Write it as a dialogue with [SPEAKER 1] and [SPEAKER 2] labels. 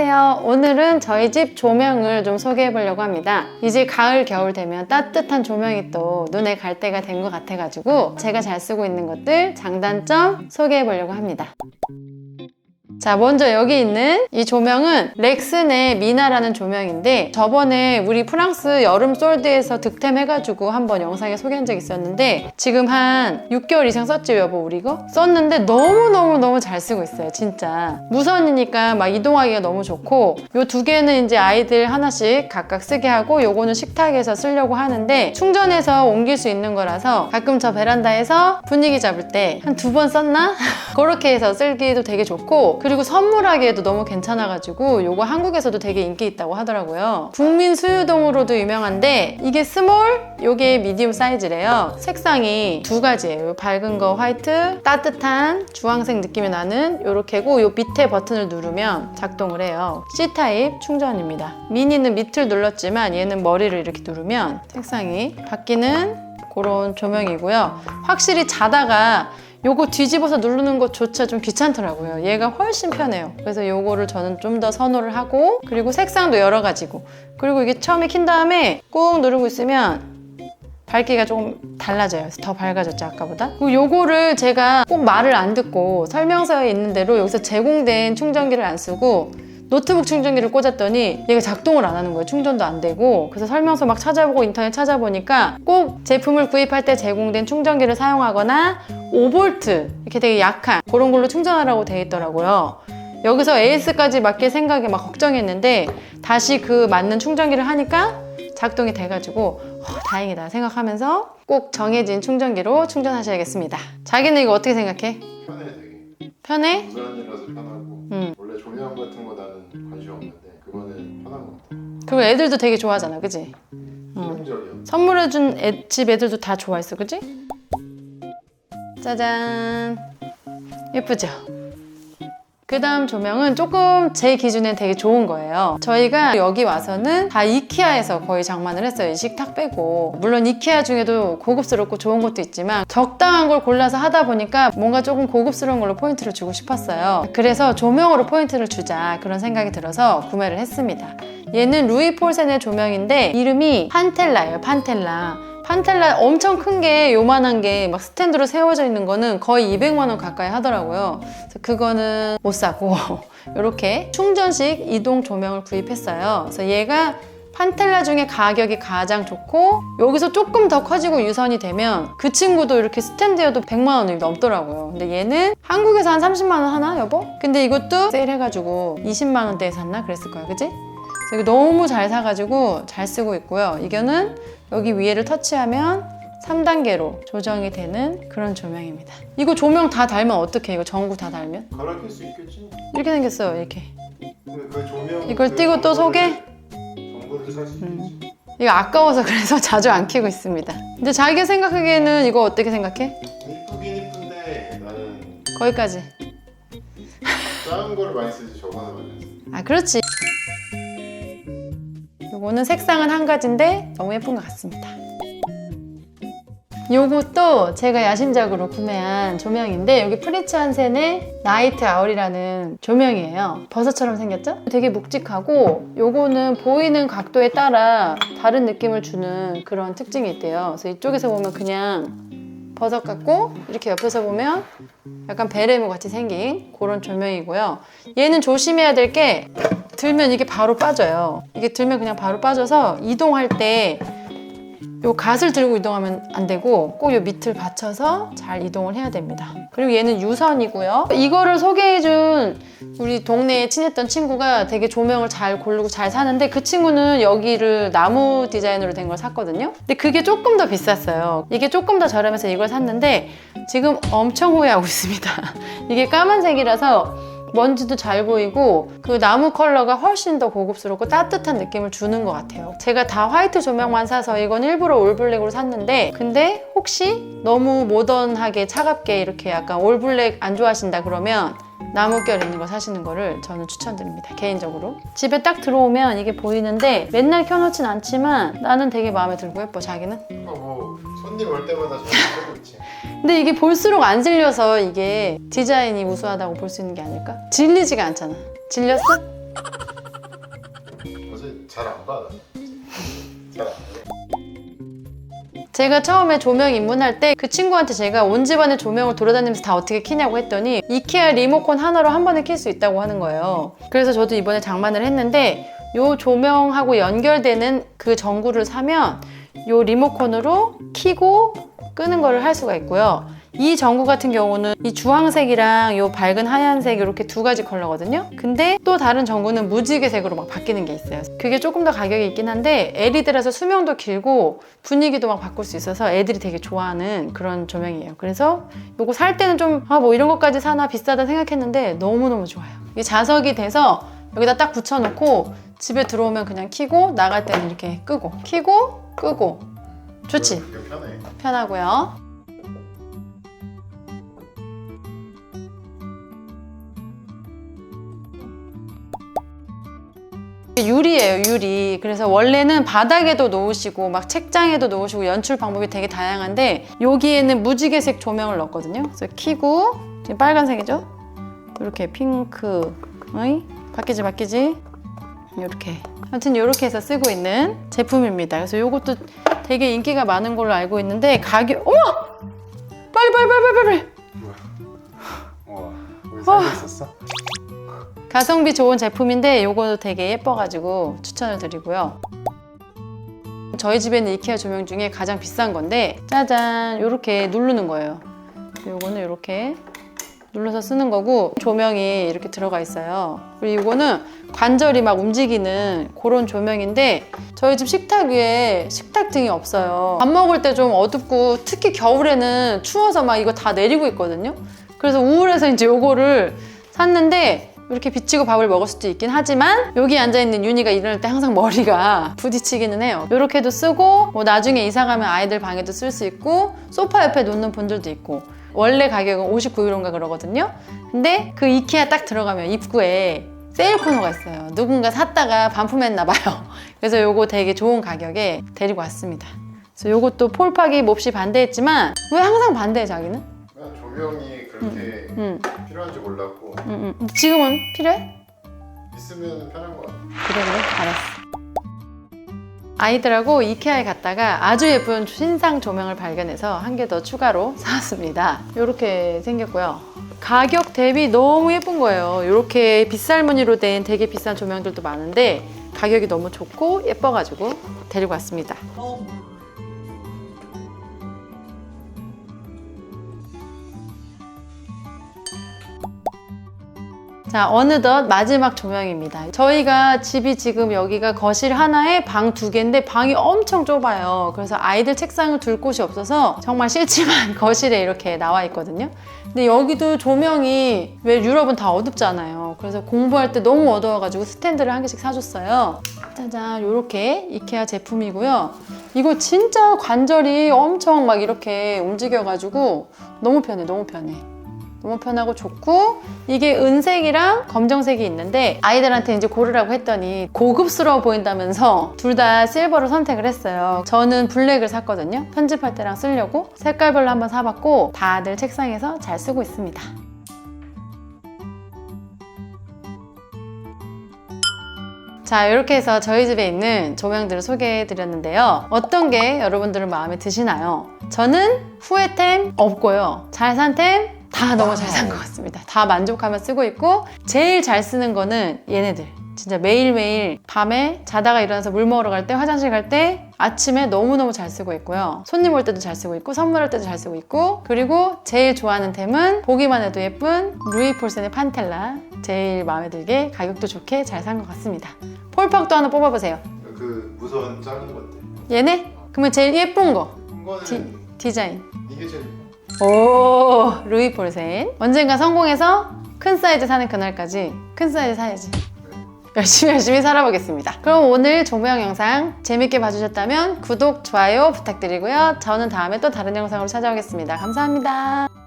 [SPEAKER 1] 안녕하세요. 오늘은 저희 집 조명을 좀 소개해 보려고 합니다. 이제 가을, 겨울 되면 따뜻한 조명이 또 눈에 갈 때가 된 것 같아가지고 제가 잘 쓰고 있는 것들 장단점 소개해 보려고 합니다. 자, 먼저 여기 있는 이 조명은 렉슨의 미나라는 조명인데 저번에 우리 프랑스 여름 솔드에서 득템해가지고 한번 영상에 소개한 적 있었는데 지금 한 6개월 이상 썼지 여보 우리 이거? 썼는데 너무너무너무 잘 쓰고 있어요 진짜 무선이니까 막 이동하기가 너무 좋고 요 두 개는 이제 아이들 하나씩 각각 쓰게 하고 요거는 식탁에서 쓰려고 하는데 충전해서 옮길 수 있는 거라서 가끔 저 베란다에서 분위기 잡을 때 한 두 번 썼나? 그렇게 해서 쓰기도 되게 좋고 그리고 선물하기에도 너무 괜찮아가지고 요거 한국에서도 되게 인기 있다고 하더라고요. 국민 수유동으로도 유명한데 이게 스몰, 요게 미디움 사이즈래요. 색상이 두 가지예요. 요 밝은 거 화이트, 따뜻한 주황색 느낌이 나는 요렇게고 요 밑에 버튼을 누르면 작동을 해요. C타입 충전입니다. 미니는 밑을 눌렀지만 얘는 머리를 이렇게 누르면 색상이 바뀌는 그런 조명이고요. 확실히 자다가 요거 뒤집어서 누르는 것조차 좀 귀찮더라고요. 얘가 훨씬 편해요. 그래서 요거를 저는 좀 더 선호를 하고 그리고 색상도 여러 가지고 그리고 이게 처음에 킨 다음에 꾹 누르고 있으면 밝기가 조금 달라져요. 더 밝아졌죠, 아까보다. 요거를 제가 꼭 말을 안 듣고 설명서에 있는 대로 여기서 제공된 충전기를 안 쓰고 노트북 충전기를 꽂았더니 얘가 작동을 안 하는 거예요. 충전도 안 되고. 그래서 설명서 막 찾아보고 인터넷 찾아보니까 꼭 제품을 구입할 때 제공된 충전기를 사용하거나 5V 이렇게 되게 약한 그런 걸로 충전하라고 돼 있더라고요. 여기서 AS까지 맞게 생각에 막 걱정했는데 다시 그 맞는 충전기를 하니까 작동이 돼가지고 어, 다행이다 생각하면서 꼭 정해진 충전기로 충전하셔야겠습니다. 자기는 이거 어떻게 생각해?
[SPEAKER 2] 편해 되게
[SPEAKER 1] 편해?
[SPEAKER 2] 무선이라서 편하고
[SPEAKER 1] 음.
[SPEAKER 2] 조명 같은 거 나는 관심 없는데 그거는 편한 것 같아
[SPEAKER 1] 그리고 애들도 되게 좋아하잖아, 그지?
[SPEAKER 2] 실용적이야
[SPEAKER 1] 선물해준 애, 집 애들도 다 좋아했어, 그지? 짜잔. 예쁘죠? 그 다음 조명은 조금 제 기준엔 되게 좋은 거예요. 저희가 여기 와서는 다 이케아에서 거의 장만을 했어요. 이 식탁 빼고. 물론 이케아 중에도 고급스럽고 좋은 것도 있지만 적당한 걸 골라서 하다 보니까 뭔가 조금 고급스러운 걸로 포인트를 주고 싶었어요. 그래서 조명으로 포인트를 주자 그런 생각이 들어서 구매를 했습니다. 얘는 루이 폴센의 조명인데 이름이 판텔라예요. 판텔라. 판텔라 엄청 큰 게 요만한 게 막 스탠드로 세워져 있는 거는 거의 200만 원 가까이 하더라고요. 그래서 그거는 못 사고 이렇게 충전식 이동 조명을 구입했어요. 그래서 얘가 판텔라 중에 가격이 가장 좋고 여기서 조금 더 커지고 유선이 되면 그 친구도 이렇게 스탠드여도 100만 원이 넘더라고요. 근데 얘는 한국에서 한 30만 원 하나 여보? 근데 이것도 세일해가지고 20만 원대에 샀나 그랬을 거야, 그지? 너무 잘 사가지고 잘 쓰고 있고요. 이거는 여기 위에를 터치하면 3단계로 조정이 되는 그런 조명입니다. 이거 조명 다 달면 어떡해? 이거 전구 다 달면?
[SPEAKER 2] 갈아 낄수 있겠지
[SPEAKER 1] 이렇게 생겼어요, 이렇게.
[SPEAKER 2] 그, 그 조명
[SPEAKER 1] 이걸
[SPEAKER 2] 그
[SPEAKER 1] 띄고 또 소개?
[SPEAKER 2] 정보를
[SPEAKER 1] 음.
[SPEAKER 2] 있겠지
[SPEAKER 1] 이거 아까워서 그래서 자주 안 켜고 있습니다. 근데 자기가 생각하기에는 이거 어떻게 생각해?
[SPEAKER 2] 이쁘긴 이쁜데 나는
[SPEAKER 1] 거기까지.
[SPEAKER 2] 작은 거를 많이 쓰지 저거 하나 많이 쓰지
[SPEAKER 1] 아, 그렇지. 요거는 색상은 한 가지인데 너무 예쁜 것 같습니다. 요것도 제가 야심작으로 구매한 조명인데 여기 프리츠 한센의 나이트 아울이라는 조명이에요. 버섯처럼 생겼죠? 되게 묵직하고 요거는 보이는 각도에 따라 다른 느낌을 주는 그런 특징이 있대요. 그래서 이쪽에서 보면 그냥 버섯 같고 이렇게 옆에서 보면 약간 베레모 같이 생긴 그런 조명이고요. 얘는 조심해야 될 게 들면 이게 바로 빠져요. 이게 들면 그냥 바로 빠져서 이동할 때 요 갓을 들고 이동하면 안 되고 꼭 요 밑을 받쳐서 잘 이동을 해야 됩니다. 그리고 얘는 유선이고요. 이거를 소개해준 우리 동네에 친했던 친구가 되게 조명을 잘 고르고 잘 사는데 그 친구는 여기를 나무 디자인으로 된 걸 샀거든요. 근데 그게 조금 더 비쌌어요. 이게 조금 더 저렴해서 이걸 샀는데 지금 엄청 후회하고 있습니다. 이게 까만색이라서 먼지도 잘 보이고 그 나무 컬러가 훨씬 더 고급스럽고 따뜻한 느낌을 주는 것 같아요. 제가 다 화이트 조명만 사서 이건 일부러 올블랙으로 샀는데 근데 혹시 너무 모던하게 차갑게 이렇게 약간 올블랙 안 좋아하신다 그러면 나무결 있는 거 사시는 거를 저는 추천드립니다. 개인적으로. 집에 딱 들어오면 이게 보이는데 맨날 켜놓진 않지만 나는 되게 마음에 들고 예뻐 자기는.
[SPEAKER 2] 그러니까 뭐 손님 올 때마다
[SPEAKER 1] 근데 이게 볼수록 안 질려서 이게 디자인이 우수하다고 볼 수 있는 게 아닐까? 질리지가 않잖아. 질렸어?
[SPEAKER 2] 어제 잘안 받아. 잘안.
[SPEAKER 1] 제가 처음에 조명 입문할 때 그 친구한테 제가 온 집안의 조명을 돌아다니면서 다 어떻게 키냐고 했더니 이케아 리모컨 하나로 한 번에 킬 수 있다고 하는 거예요. 그래서 저도 이번에 장만을 했는데 요 조명하고 연결되는 그 전구를 사면 요 리모컨으로 키고 끄는 거를 할 수가 있고요. 이 전구 같은 경우는 이 주황색이랑 요 밝은 하얀색 이렇게 두 가지 컬러거든요. 근데 또 다른 전구는 무지개색으로 막 바뀌는 게 있어요. 그게 조금 더 가격이 있긴 한데 LED라서 수명도 길고 분위기도 막 바꿀 수 있어서 애들이 되게 좋아하는 그런 조명이에요. 그래서 요거 살 때는 좀 아 뭐 이런 것까지 사나 비싸다 생각했는데 너무너무 좋아요. 이게 자석이 돼서 여기다 딱 붙여놓고 집에 들어오면 그냥 키고 나갈 때는 이렇게 끄고 키고 끄고 좋지?
[SPEAKER 2] 그게 편해.
[SPEAKER 1] 편하고요. 유리예요, 유리. 그래서 원래는 바닥에도 놓으시고 막 책장에도 놓으시고 연출 방법이 되게 다양한데 여기에는 무지개색 조명을 넣었거든요. 그래서 키고 지금 빨간색이죠? 이렇게 핑크, 어이? 바뀌지 바뀌지? 이렇게. 아무튼 이렇게 해서 쓰고 있는 제품입니다. 그래서 이것도 되게 인기가 많은 걸로 알고 있는데 가격 어머! 빨리 빨리 빨리 빨리 빨리
[SPEAKER 2] 와, 우리 살고 있었어?
[SPEAKER 1] 가성비 좋은 제품인데 이거도 되게 예뻐가지고 추천을 드리고요. 저희 집에 있는 이케아 조명 중에 가장 비싼 건데 짜잔 이렇게 누르는 거예요. 요거는 이렇게 눌러서 쓰는 거고 조명이 이렇게 들어가 있어요. 그리고 이거는 관절이 막 움직이는 그런 조명인데 저희 집 식탁 위에 식탁 등이 없어요. 밥 먹을 때 좀 어둡고 특히 겨울에는 추워서 막 이거 다 내리고 있거든요. 그래서 우울해서 이제 요거를 샀는데 이렇게 비치고 밥을 먹을 수도 있긴 하지만 여기 앉아있는 윤희가 일어날 때 항상 머리가 부딪히기는 해요. 이렇게도 쓰고 뭐 나중에 이사 가면 아이들 방에도 쓸 수 있고 소파 옆에 놓는 분들도 있고 원래 가격은 59유로인가 그러거든요. 근데 그 이케아 딱 들어가면 입구에 세일 코너가 있어요. 누군가 샀다가 반품했나 봐요. 그래서 요거 되게 좋은 가격에 데리고 왔습니다. 그래서 요것도 폴파기 몹시 반대했지만 왜 항상 반대해 자기는?
[SPEAKER 2] 조명이 그렇게
[SPEAKER 1] 응,
[SPEAKER 2] 필요한지 몰랐고
[SPEAKER 1] 응, 응. 지금은 필요해?
[SPEAKER 2] 있으면 편한 것 같아.
[SPEAKER 1] 그래 그래 알았어 아이들하고 이케아에 갔다가 아주 예쁜 신상 조명을 발견해서 한 개 더 추가로 사왔습니다. 이렇게 생겼고요. 가격 대비 너무 예쁜 거예요. 이렇게 빗살 무늬로 된 되게 비싼 조명들도 많은데 가격이 너무 좋고 예뻐가지고 데리고 왔습니다 자, 어느덧 마지막 조명입니다. 저희가 집이 지금 여기가 거실 하나에 방 두 개인데 방이 엄청 좁아요. 그래서 아이들 책상을 둘 곳이 없어서 정말 싫지만 거실에 이렇게 나와 있거든요. 근데 여기도 조명이 왜 유럽은 다 어둡잖아요. 그래서 공부할 때 너무 어두워가지고 스탠드를 한 개씩 사줬어요. 짜잔, 요렇게 이케아 제품이고요. 이거 진짜 관절이 엄청 막 이렇게 움직여가지고 너무 편해, 너무 편해. 너무 편하고 좋고 이게 은색이랑 검정색이 있는데 아이들한테 이제 고르라고 했더니 고급스러워 보인다면서 둘 다 실버로 선택을 했어요. 저는 블랙을 샀거든요. 편집할 때랑 쓰려고 색깔별로 한번 사봤고 다들 책상에서 잘 쓰고 있습니다. 자 이렇게 해서 저희 집에 있는 조명들을 소개해 드렸는데요 어떤 게 여러분들은 마음에 드시나요? 저는 후회템 없고요 잘 산템 다 너무 잘 산 것 같습니다 다 만족하며 쓰고 있고 제일 잘 쓰는 거는 얘네들 진짜 매일매일 밤에 자다가 일어나서 물 먹으러 갈 때 화장실 갈 때 아침에 너무너무 잘 쓰고 있고요 손님 올 때도 잘 쓰고 있고 선물할 때도 잘 쓰고 있고 그리고 제일 좋아하는 템은 보기만 해도 예쁜 루이 폴센의 판텔라 제일 마음에 들게 가격도 좋게 잘 산 것 같습니다 폴팍도 하나 뽑아보세요.
[SPEAKER 2] 그 무선 작은 것들.
[SPEAKER 1] 얘네? 그러면 제일 예쁜 거 디, 디자인.
[SPEAKER 2] 이게 제일
[SPEAKER 1] 오 루이 폴센. 언젠가 성공해서 큰 사이즈 사는 그날까지 큰 사이즈 사야지. 열심히 열심히 살아보겠습니다. 그럼 오늘 조명 영상 재밌게 봐주셨다면 구독, 좋아요 부탁드리고요. 저는 다음에 또 다른 영상으로 찾아오겠습니다. 감사합니다.